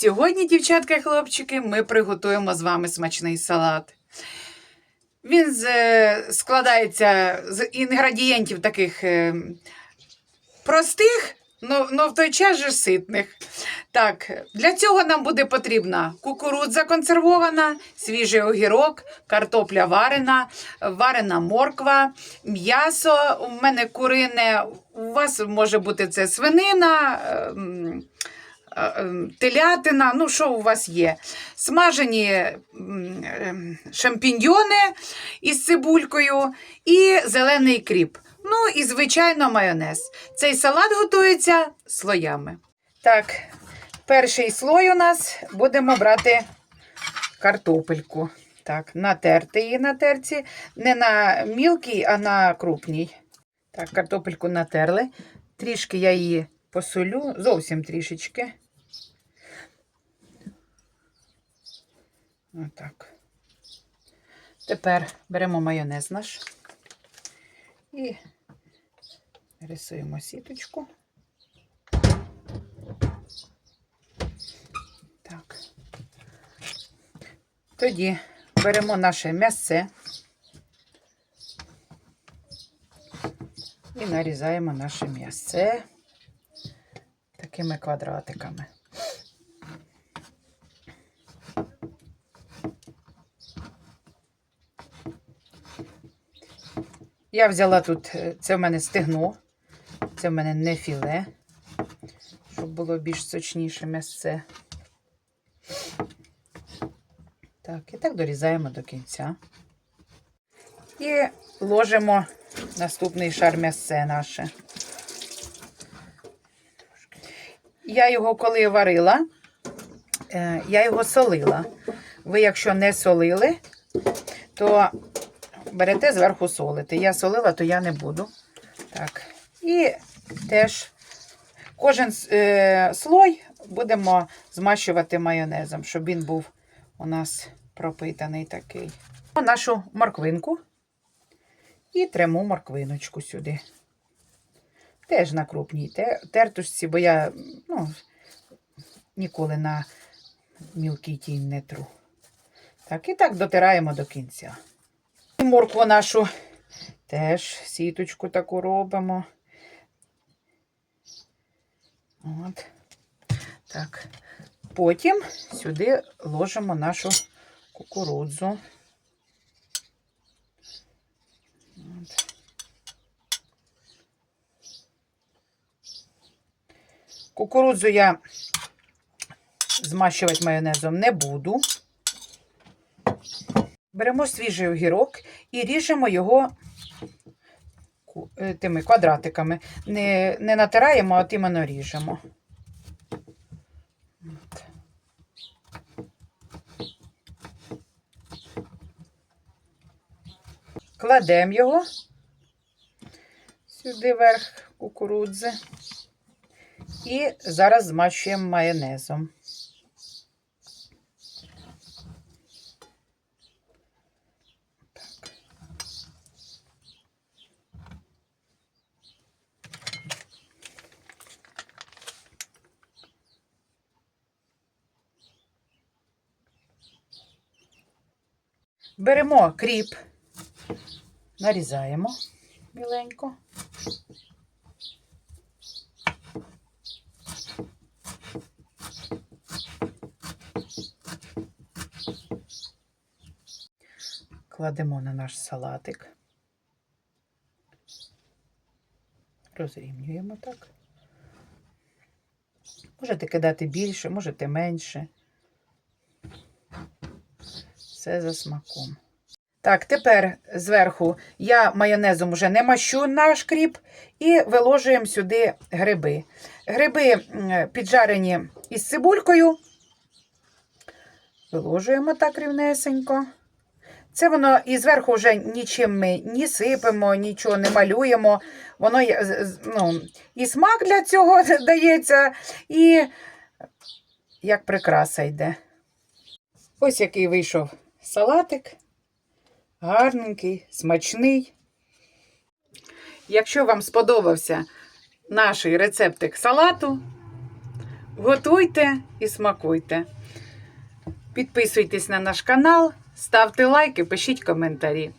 Сьогодні, дівчатка і хлопчики, ми приготуємо з вами смачний салат. Він е, складається з інгредієнтів таких е, простих, але в той час же ситних. Так, для цього нам буде потрібна кукурудза консервована, свіжий огірок, картопля варена, варена морква, м'ясо. У мене курине, у вас може бути це свинина. Е, ем, Телятина, ну що у вас є? Смажені ем, шампіньйони із цибулькою і зелений кріп. Ну і, звичайно, майонез. Цей салат готується слоями. Так, перший слой у нас будемо брати картопельку. Так, натерти її на терці. Не на мілкій, а на крупній. Так, картопельку натерли. Трішки я її посолю, зовсім трішечки. Отак. Тепер беремо майонез наш і рисуємо сіточку. Так. Тоді беремо наше м'ясце і нарізаємо наше м'ясце такими квадратиками. Я взяла тут, е, це в мене стегно, це в мене не філе, щоб було більш сочніше м'ясце. Так, і так дорізаємо до кінця. І ложимо наступний шар м'ясце наше. Я його коли варила, е, я його солила. Ви, якщо не солили, то берете зверху солити. Я солила, то я не буду. Так. І теж кожен е, слой будемо змащувати майонезом, щоб він був у нас пропитаний такий. Нашу морквинку і трему морквиночку сюди. Теж на крупній те- тертушці, бо я ну, ніколи на мілкий тінь не тру. Так, і так дотираємо до кінця. І Моркву нашу теж сіточку таку робимо. От. Так. Потім сюди ложимо нашу кукурудзу. От. Кукурудзу я змащувати майонезом не буду. Беремо свіжий огірок і ріжемо його е, тими квадратиками. Не, не натираємо, а от іменно ріжемо. Кладемо його сюди верх кукурудзи. І зараз змащуємо майонезом. Беремо кріп, нарізаємо міленько. Кладемо на наш салатик. Розрівнюємо так. Можете кидати більше, можете менше. Все за смаком. Так, тепер зверху я майонезом вже не мащу наш кріп і виложуємо сюди гриби. Гриби піджарені із цибулькою. Виложуємо так рівнесенько. Це воно і зверху вже нічим ми ні сипемо, нічого не малюємо. Воно ну, і смак для цього дається, і як прикраса йде. Ось який вийшов салатик. Гарненький, смачний. Якщо вам сподобався наш рецептик салату, Готуйте і смакуйте. Підписуйтесь на наш канал, ставте лайки, пишіть коментарі.